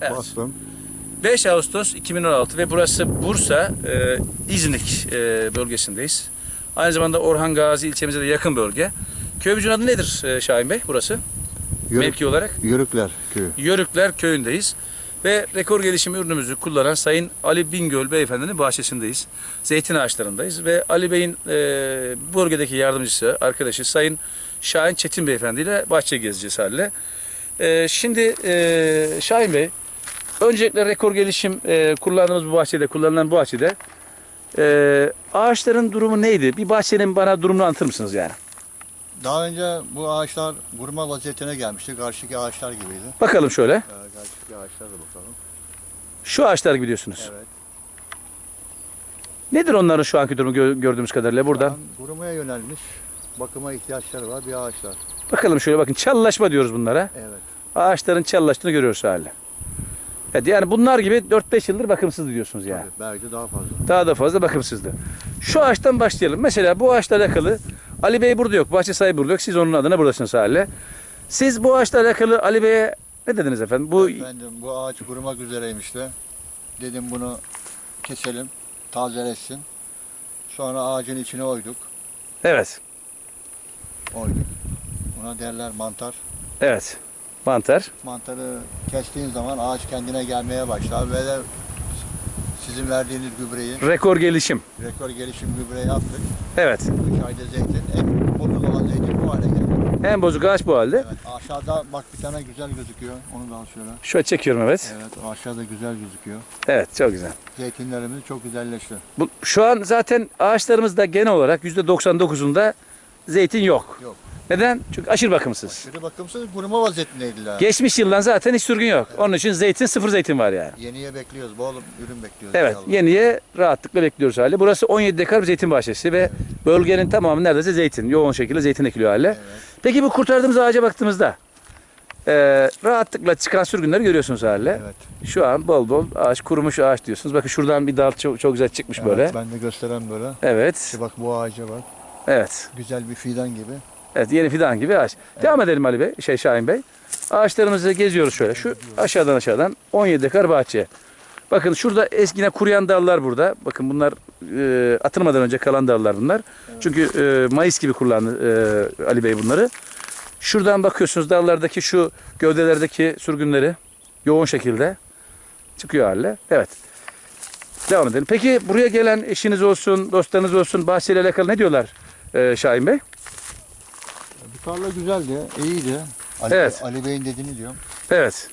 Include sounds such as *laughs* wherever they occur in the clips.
Evet. Bastım. 5 Ağustos 2016 ve burası Bursa e, İznik e, bölgesindeyiz. Aynı zamanda Orhan Gazi ilçemize de yakın bölge. Köyümüzün adı nedir e, Şahin Bey burası? Yörük, Mevki olarak Yörükler köyü. Yörükler köyündeyiz. Ve rekor gelişim ürünümüzü kullanan Sayın Ali Bingöl beyefendinin bahçesindeyiz. Zeytin ağaçlarındayız ve Ali Bey'in e, bölgedeki yardımcısı, arkadaşı Sayın Şahin Çetin beyefendi ile bahçe gezeceğiz haline. E, şimdi e, Şahin Bey, öncelikle rekor gelişim e, kullandığımız bu bahçede, kullanılan bu bahçede e, ağaçların durumu neydi? Bir bahçenin bana durumunu anlatır mısınız yani? Daha önce bu ağaçlar vurma vaziyetine gelmişti. Karşıki ağaçlar gibiydi. Bakalım şöyle. Ee, karşıki ağaçlara da bakalım. Şu ağaçlar gibi diyorsunuz. Evet. Nedir onların şu anki durumu gö- gördüğümüz kadarıyla an Vurmaya yönelmiş. Bakıma ihtiyaçları var bir ağaçlar. Bakalım şöyle bakın çalılaşma diyoruz bunlara. Evet. Ağaçların çalılaştığını görüyoruz hali. Evet, yani bunlar gibi 4-5 yıldır bakımsız diyorsunuz yani. Tabii, belki de daha fazla. Daha da fazla bakımsızdı. Şu ağaçtan başlayalım. Mesela bu ağaçla alakalı Ali Bey burada yok. Bahçe sahibi burada yok. Siz onun adına buradasınız haliyle. Siz bu ağaçla alakalı Ali Bey'e ne dediniz efendim? Bu Efendim bu ağaç kurumak üzereymiş de. Dedim bunu keselim, tazeletsin. Sonra ağacın içine oyduk. evet. Oyduk. Buna derler mantar. Evet. Mantar. Mantarı kestiğin zaman ağaç kendine gelmeye başlar ve de sizin verdiğiniz gübreyi, Rekor gelişim. rekor gelişim gübreyi attık. Evet. 3 ayda zeytin, en bozuk olan zeytin bu hale geldi. En bozuk ağaç bu halde. Evet, aşağıda bak bir tane güzel gözüküyor. Onu da al şöyle. Şöyle çekiyorum evet. Evet, aşağıda güzel gözüküyor. Evet çok güzel. Zeytinlerimiz çok güzelleşti. Bu, şu an zaten ağaçlarımızda genel olarak %99'unda zeytin yok. Yok. Neden? Çünkü aşırı bakımsız. Aşırı bakımsız kuruma vaziyetindeydiler. Geçmiş yıldan zaten hiç sürgün yok. Onun için zeytin sıfır zeytin var yani. Yeniye bekliyoruz, bol ürün bekliyoruz. Evet inşallah. yeniye rahatlıkla bekliyoruz hali. Burası 17 dekar bir zeytin bahçesi ve bölgenin tamamı neredeyse zeytin. Yoğun şekilde zeytin ekiliyor. Evet. Peki bu kurtardığımız ağaca baktığımızda eee, rahatlıkla çıkan sürgünleri görüyorsunuz hale. Evet. Şu an bol bol ağaç kurumuş ağaç diyorsunuz. Bakın şuradan bir dal çok, çok güzel çıkmış böyle. Evet, ben de gösteren böyle. Evet. İşte bak bu ağaca bak. Evet. Güzel bir fidan gibi. Evet yeni fidan gibi ağaç. Devam edelim Ali Bey, şey Şahin Bey. Ağaçlarımızı geziyoruz şöyle. Şu aşağıdan aşağıdan 17 dekar bahçe. Bakın şurada eskine kuruyan dallar burada. Bakın bunlar e, atılmadan önce kalan dallar bunlar. Çünkü e, Mayıs gibi kullandı e, Ali Bey bunları. Şuradan bakıyorsunuz dallardaki şu gövdelerdeki sürgünleri yoğun şekilde çıkıyor hale. Evet. Devam edelim. Peki buraya gelen eşiniz olsun, dostlarınız olsun bahçeyle alakalı ne diyorlar e, Şahin Bey? Tarla güzeldi, iyiydi. Ali, Evet. Ali Bey'in dediğini diyorum. Evet.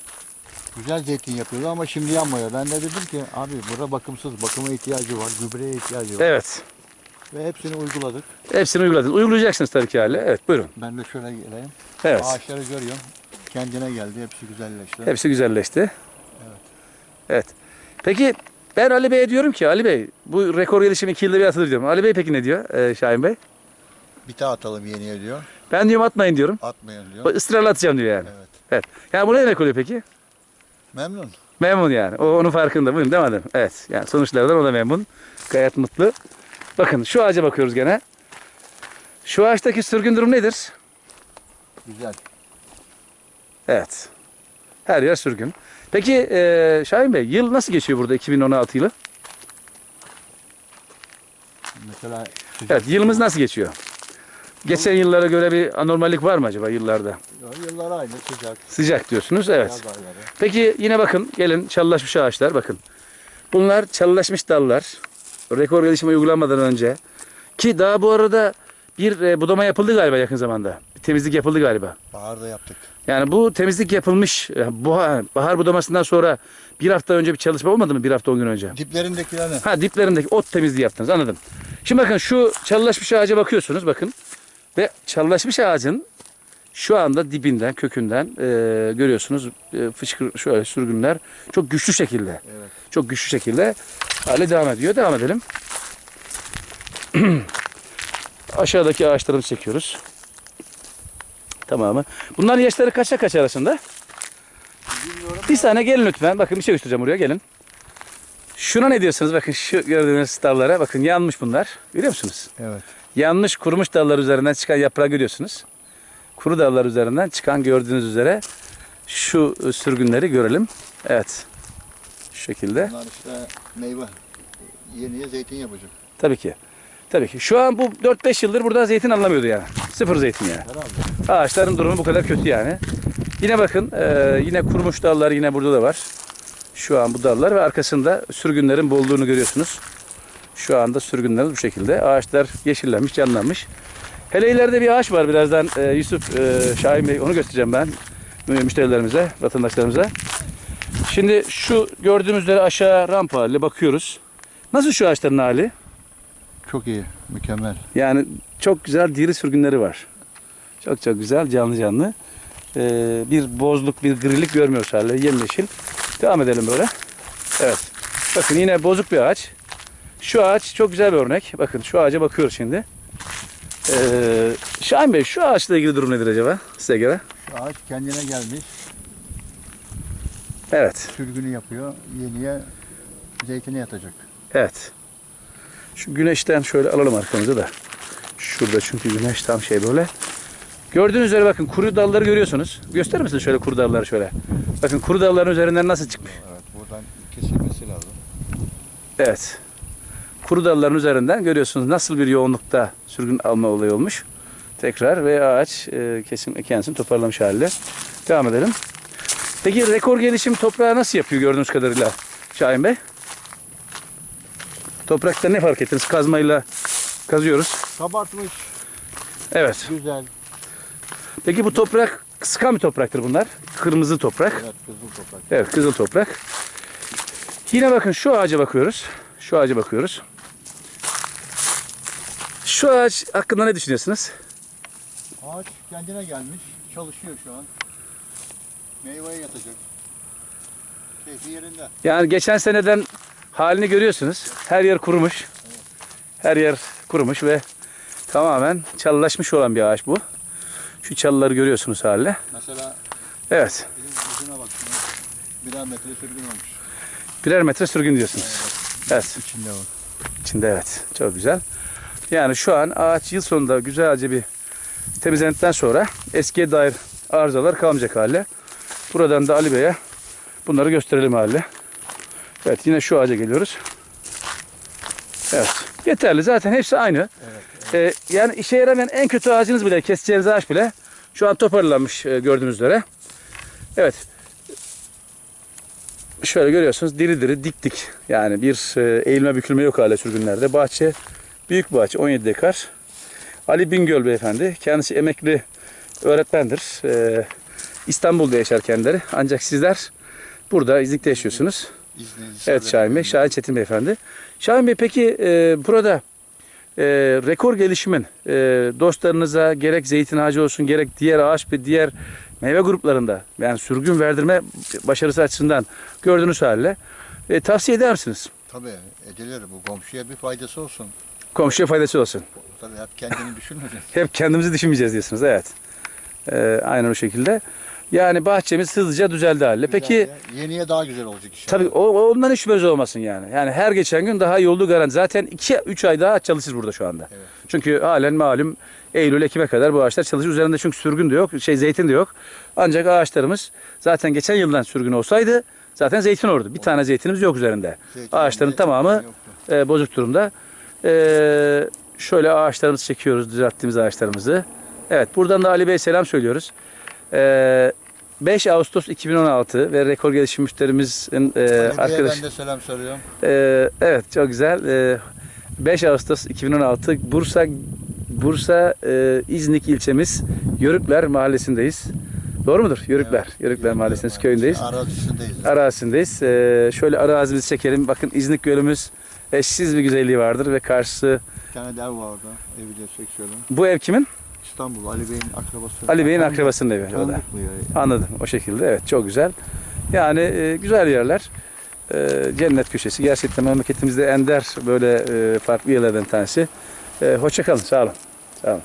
Güzel zeytin yapıyordu ama şimdi yanmıyor. Ben de dedim ki abi burada bakımsız, bakıma ihtiyacı var, gübreye ihtiyacı var. Evet. Ve hepsini uyguladık. Hepsini uyguladınız. Uygulayacaksınız tabii ki hale. Evet buyurun. Ben de şöyle geleyim. Evet. Ağaçları görüyorum. Kendine geldi, hepsi güzelleşti. Hepsi güzelleşti. Evet. Peki ben Ali Bey'e diyorum ki Ali Bey bu rekor gelişimi 2 yılda bir atılır diyorum. Ali Bey peki ne diyor ee, Şahin Bey? Bir daha atalım yeniye diyor. Ben diyorum atmayın diyorum. Atmayın diyor. O ısrarla atacağım diyor yani. Evet. Evet. Yani bu ne demek oluyor peki? Memnun. Memnun yani. O onun farkında. Buyurun devam edelim. Evet. Yani sonuçlardan o da memnun. Gayet mutlu. Bakın şu ağaca bakıyoruz gene. Şu ağaçtaki sürgün durum nedir? Güzel. Evet. Her yer sürgün. Peki eee Şahin Bey yıl nasıl geçiyor burada 2016 yılı? Mesela. Evet yılımız nasıl geçiyor? Geçen yıllara göre bir anormallik var mı acaba yıllarda? Yıllar aynı sıcak. Sıcak diyorsunuz evet. Yaz ayları. Peki yine bakın gelin çalılaşmış ağaçlar bakın. Bunlar çalılaşmış dallar. Rekor gelişimi uygulanmadan önce. Ki daha bu arada bir e, budama yapıldı galiba yakın zamanda. Bir temizlik yapıldı galiba. Baharda yaptık. Yani bu temizlik yapılmış. e, Bahar, bahar budamasından sonra bir hafta önce bir çalışma olmadı mı? Bir hafta on gün önce. Diplerindeki Ha diplerindeki ot temizliği yaptınız anladım. Şimdi bakın şu çalılaşmış ağaca bakıyorsunuz bakın. Ve çalılaşmış ağacın şu anda dibinden, kökünden e, görüyorsunuz e, fışkır şöyle sürgünler çok güçlü şekilde. Evet. Çok güçlü şekilde hale devam ediyor. Devam edelim. *clears throat* Aşağıdaki ağaçlarımızı çekiyoruz. Tamamı. Bunların yaşları kaçta kaç arasında? Bir saniye gelin lütfen. Bakın bir şey göstereceğim buraya gelin. Şuna ne diyorsunuz? Bakın şu gördüğünüz dallara bakın yanmış bunlar. Görüyor musunuz? Evet. Yanmış kurumuş dallar üzerinden çıkan yaprağı görüyorsunuz. Kuru dallar üzerinden çıkan gördüğünüz üzere şu e, sürgünleri görelim. Evet. Şu şekilde. Bunlar işte meyve. Yeniye zeytin yapacak. Tabii ki. Tabii ki. Şu an bu 4-5 yıldır burada zeytin alınamıyordu yani. Sıfır zeytin yani. Herhalde. Ağaçların durumu bu kadar kötü yani. Yine bakın e, yine kurumuş dallar yine burada da var. Şu an bu dallar ve arkasında sürgünlerin bolluğunu görüyorsunuz. Şu anda sürgünler bu şekilde. Ağaçlar yeşillenmiş, canlanmış. Hele ileride bir ağaç var birazdan e, Yusuf e, Şahin Bey onu göstereceğim ben mü- müşterilerimize, vatandaşlarımıza. Şimdi şu gördüğümüz üzere aşağı rampa haline bakıyoruz. Nasıl şu ağaçların hali? Çok iyi. Mükemmel. Yani çok güzel diri sürgünleri var. Çok çok güzel canlı canlı. Ee, bir bozluk, bir grilik görmüyoruz hala. Yemyeşil. Devam edelim böyle. Evet. Bakın yine bozuk bir ağaç. Şu ağaç çok güzel bir örnek. Bakın şu ağaca bakıyoruz şimdi. Ee, Şahin Bey şu ağaçla ilgili durum nedir acaba size göre? Şu ağaç kendine gelmiş. Evet. Sürgünü yapıyor. Yeniye zeytine yatacak. Evet. Şu güneşten şöyle alalım arkamıza da. Şurada çünkü güneş tam şey böyle. Gördüğünüz üzere bakın kuru dalları görüyorsunuz. Gösterir misiniz şöyle kuru dalları şöyle? Bakın kuru dalların üzerinden nasıl çıkmış? Evet. Buradan kesilmesi lazım. Evet. Kuru dalların üzerinden görüyorsunuz nasıl bir yoğunlukta sürgün alma olayı olmuş. Tekrar ve ağaç e, kesim kendisini toparlamış halde. Devam edelim. Peki rekor gelişim toprağı nasıl yapıyor gördüğünüz kadarıyla Şahin Bey? Toprakta ne fark ettiniz? Kazmayla kazıyoruz. Kabartmış. Evet. Güzel. Peki bu toprak sıkan bir topraktır bunlar. Kırmızı toprak. Evet. Kızıl toprak. Evet kızıl toprak. Yine bakın şu ağaca bakıyoruz. Şu ağaca bakıyoruz. Şu ağaç hakkında ne düşünüyorsunuz? Ağaç kendine gelmiş. Çalışıyor şu an. Meyveye yatacak. Keyfi yerinde. Yani geçen seneden halini görüyorsunuz. Her yer kurumuş. Her yer kurumuş ve tamamen çalılaşmış olan bir ağaç bu. Şu çalıları görüyorsunuz haliyle. Mesela Evet. bizim bak. Birer metre sürgün olmuş. Birer metre sürgün diyorsunuz. Evet. İçinde var. İçinde evet. Çok güzel. Yani şu an ağaç yıl sonunda güzelce bir temizlendikten sonra eskiye dair arızalar kalmayacak hale. Buradan da Ali Bey'e bunları gösterelim hale. Evet yine şu ağaca geliyoruz. Evet. Yeterli. Zaten hepsi aynı. Ee, yani işe yaramayan en kötü ağacınız bile, keseceğiniz ağaç bile şu an toparlanmış e, gördüğünüz üzere. Evet. Şöyle görüyorsunuz diri diri dik dik. Yani bir e, eğilme bükülme yok hala sürgünlerde. Bahçe büyük bahçe 17 dekar. Ali Bingöl beyefendi. Kendisi emekli öğretmendir. E, İstanbul'da yaşar kendileri. Ancak sizler burada İznik'te yaşıyorsunuz. İzninizle. Evet Şahin Bey, Şahin Çetin Beyefendi. Şahin Bey peki e, burada e, rekor gelişimin e, dostlarınıza gerek zeytin ağacı olsun gerek diğer ağaç ve diğer meyve gruplarında yani sürgün verdirme başarısı açısından gördüğünüz haliyle e, tavsiye eder misiniz? Tabii edilir bu komşuya bir faydası olsun. Komşuya faydası olsun. Tabii hep kendini düşünmeyecek. *laughs* Hep kendimizi düşünmeyeceğiz diyorsunuz evet. E, aynen o şekilde. Yani bahçemiz hızlıca düzeldi. Peki Güzel ya. yeniye daha güzel olacak inşallah. Tabii o, ondan hiç şüpheniz olmasın yani. Yani her geçen gün daha yollu garanti. Zaten 2-3 ay daha çalışır burada şu anda. Evet. Çünkü halen malum Eylül, Ekim'e kadar bu ağaçlar çalışır. Üzerinde çünkü sürgün de yok, şey zeytin de yok. Ancak ağaçlarımız zaten geçen yıldan sürgün olsaydı zaten zeytin olurdu. Bir tane zeytinimiz yok üzerinde. Zeytin Ağaçların tamamı yoktu. e, bozuk durumda. E, şöyle ağaçlarımızı çekiyoruz, düzelttiğimiz ağaçlarımızı. Evet, buradan da Ali Bey selam söylüyoruz. E, 5 Ağustos 2016 ve rekor gelişim müşterimizin e, Ali'ye arkadaş... ben de selam söylüyorum. Ee, evet çok güzel. Ee, 5 Ağustos 2016 Bursa Bursa e, İznik ilçemiz Yörükler mahallesindeyiz. Doğru mudur? Yörükler. Evet, Yörükler mahallesinin köyündeyiz. Arazisindeyiz. Arazisindeyiz. Ee, şöyle arazimizi çekelim. Bakın İznik Gölümüz eşsiz bir güzelliği vardır ve karşısı Bir tane de ev var orada. Evi de çekiyorum. bu ev kimin? İstanbul Ali Bey'in akrabası. Ali Bey'in akrabasının evi. Tanıdık mı ya? Anladım o şekilde. Evet çok güzel. Yani e, güzel yerler. E, cennet köşesi. Gerçekten memleketimizde ender böyle e, farklı yerlerden tanesi. E, hoşça kalın. Sağ olun. Sağ olun.